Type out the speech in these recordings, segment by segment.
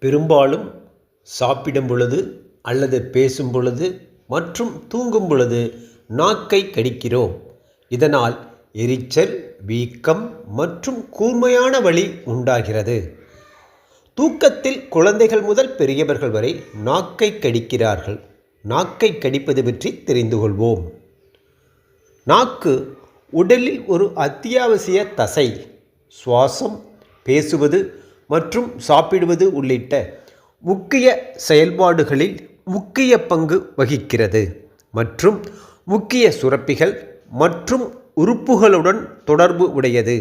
பெரும்பாலும் சாப்பிடும் பொழுது அல்லது பேசும் பொழுது மற்றும் தூங்கும் பொழுது நாக்கை கடிக்கிறோம். இதனால் எரிச்சல் வீக்கம் மற்றும் கூர்மையான வலி உண்டாகிறது. தூக்கத்தில் குழந்தைகள் முதல் பெரியவர்கள் வரை நாக்கை கடிக்கிறார்கள். நாக்கை கடிப்பது பற்றி தெரிந்து கொள்வோம். நாக்கு உடலில் ஒரு அத்தியாவசிய தசை. சுவாசம் பேசுவது மற்றும் சாப்பிடுவது உள்ளிட்ட முக்கிய செயல்பாடுகளில் முக்கிய பங்கு வகிக்கிறது. மற்றும் முக்கிய சுரப்பிகள் மற்றும் உறுப்புகளுடன் தொடர்பு உடையது.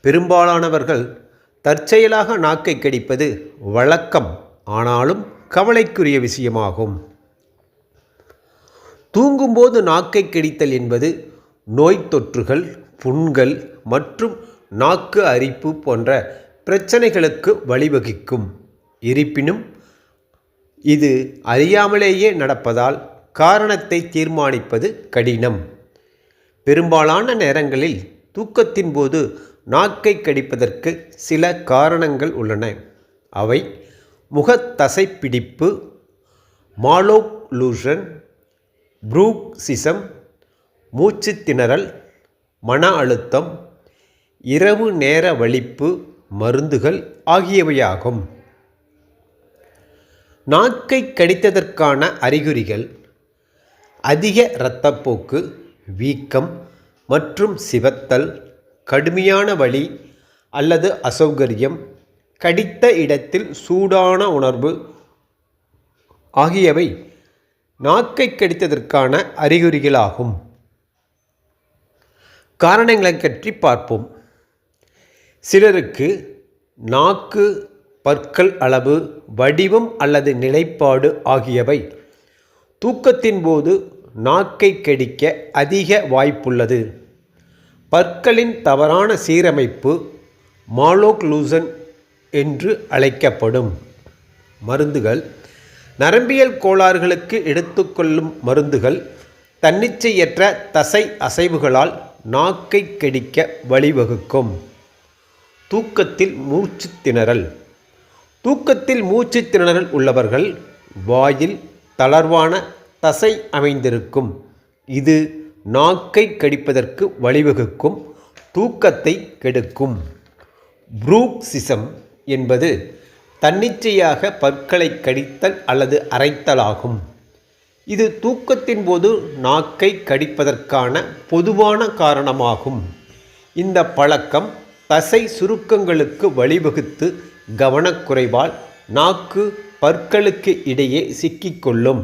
பெரும்பாலானவர்கள் தற்செயலாக நாக்கை கடிப்பது வழக்கம். ஆனாலும் கவலைக்குரிய விஷயமாகும். தூங்கும்போது நாக்கை கடித்தல் என்பது நோய் தொற்றுகள் புண்கள் மற்றும் நாக்கு அரிப்பு போன்ற பிரச்சனைகளுக்கு வழிவகுக்கும். இருப்பினும் இது அறியாமலேயே நடப்பதால் காரணத்தை தீர்மானிப்பது கடினம். பெரும்பாலான நேரங்களில் தூக்கத்தின் போது நாக்கை கடிப்பதற்கு சில காரணங்கள் உள்ளன. அவை முகத்தசைப்பிடிப்பு மாலோக்ளூஷன் ப்ரூக்சிசம் மூச்சு திணறல் மன அழுத்தம் இரவு நேர வலிப்பு மருந்துகள் ஆகியவையாகும். நாக்கை கடித்ததற்கான அறிகுறிகள் அதிக இரத்தப்போக்கு வீக்கம் மற்றும் சிவத்தல் கடுமையான வலி அல்லது அசௌகரியம் கடித்த இடத்தில் சூடான உணர்வு ஆகியவை நாக்கை கடித்ததற்கான அறிகுறிகளாகும். காரணங்களை பற்றி பார்ப்போம். சிலருக்கு நாக்கு பற்கள் அளவு வடிவம் அல்லது நிலைப்பாடு ஆகியவை தூக்கத்தின் போது நாக்கை கடிக்க அதிக வாய்ப்புள்ளது. பற்களின் தவறான சீரமைப்பு மாலோக்லூசன் என்று அழைக்கப்படும். மருந்துகள் நரம்பியல் கோளாறுகளுக்கு எடுத்துக்கொள்ளும் மருந்துகள் தன்னிச்சையற்ற தசை அசைவுகளால் நாக்கை கடிக்க வழிவகுக்கும். தூக்கத்தில் மூச்சு திணறல். தூக்கத்தில் மூச்சு திணறல் உள்ளவர்கள் வாயில் தளர்வான தசை அமைந்திருக்கும். இது நாக்கை கடிப்பதற்கு வழிவகுக்கும் தூக்கத்தை கெடுக்கும். புரூக்சிசம் என்பது தன்னிச்சையாக பற்களை கடித்தல் அல்லது அரைத்தலாகும் இது தூக்கத்தின் போது நாக்கை கடிப்பதற்கான பொதுவான காரணமாகும். இந்த பழக்கம் தசை சுருக்கங்களுக்கு வழிவகுத்து கவனக்குறைவால் நாக்கு பற்களுக்கு இடையே சிக்கிக்கொள்ளும்.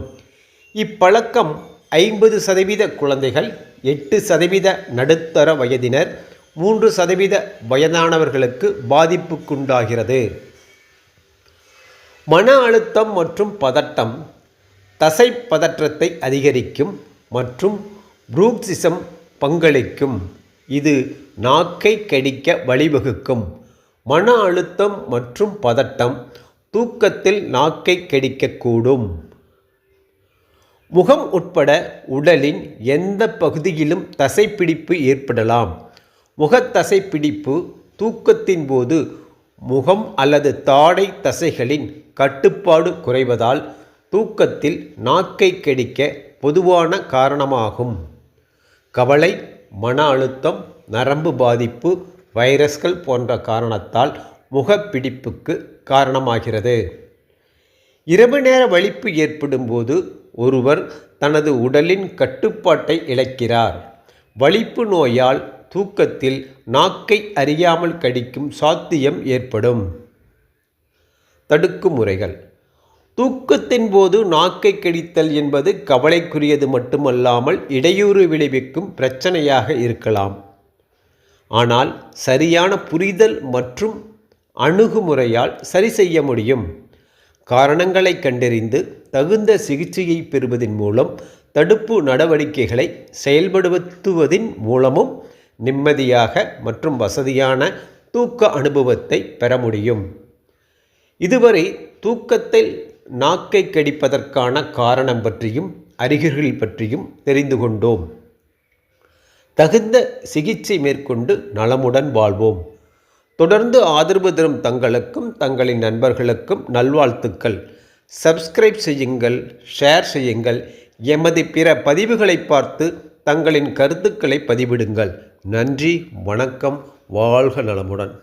இப்பழக்கம் ஐம்பது சதவீத குழந்தைகள் எட்டு சதவீத நடுத்தர வயதினர் மூன்று சதவீத வயதானவர்களுக்கு பாதிப்புக்குண்டாகிறது. மன அழுத்தம் மற்றும் பதட்டம் தசை பதற்றத்தை அதிகரிக்கும் மற்றும் புரூக்சிசம் பங்களிக்கும். இது நாக்கை கடிக்க வழிவகுக்கும். மன அழுத்தம் மற்றும் பதட்டம் தூக்கத்தில் நாக்கை கடிக்கக்கூடும் முகம் உட்பட உடலின் எந்த பகுதியிலும் தசைப்பிடிப்பு ஏற்படலாம். முகத்தசைப்பிடிப்பு தூக்கத்தின் போது முகம் அல்லது தாடை தசைகளின் கட்டுப்பாடு குறைவதால் தூக்கத்தில் நாக்கை கடிக்க பொதுவான காரணமாகும். கவலை மன அழுத்தம் நரம்பு பாதிப்பு வைரஸ்கள் போன்ற காரணத்தால் முகப்பிடிப்புக்கு காரணமாகிறது. இரவு நேர வலிப்பு ஏற்படும்போது ஒருவர் தனது உடலின் கட்டுப்பாட்டை இழக்கிறார். வலிப்பு நோயால் தூக்கத்தில் நாக்கை அறியாமல் கடிக்கும் சாத்தியம் ஏற்படும். தடுக்கும் முறைகள். தூக்கத்தின் போது நாக்கை கடித்தல் என்பது கவலைக்குரியது மட்டுமல்லாமல் இடையூறு விளைவிக்கும் பிரச்சனையாக இருக்கலாம். ஆனால் சரியான புரிதல் மற்றும் அணுகுமுறையால் சரி செய்ய முடியும். காரணங்களை கண்டறிந்து தகுந்த சிகிச்சையை பெறுவதன் மூலம் தடுப்பு நடவடிக்கைகளை செயல்படுத்துவதின் மூலமும் நிம்மதியாக மற்றும் வசதியான தூக்க அனுபவத்தை பெற முடியும். இதுவரை தூக்கத்தில் நாக்கை கடிப்பதற்கான காரணம் பற்றியும் அறிகுறிகள் பற்றியும் தெரிந்து கொண்டோம். தகுந்த சிகிச்சை மேற்கொண்டு நலமுடன் வாழ்வோம். தொடர்ந்து ஆதரவு தரும் தங்களுக்கும் தங்களின் நண்பர்களுக்கும் நல்வாழ்த்துக்கள். சப்ஸ்கிரைப் செய்யுங்கள் ஷேர் செய்யுங்கள் எமது பிற பதிவுகளை பார்த்து தங்களின் கருத்துக்களை பதிவிடுங்கள். நன்றி வணக்கம் வாழ்க நலமுடன்.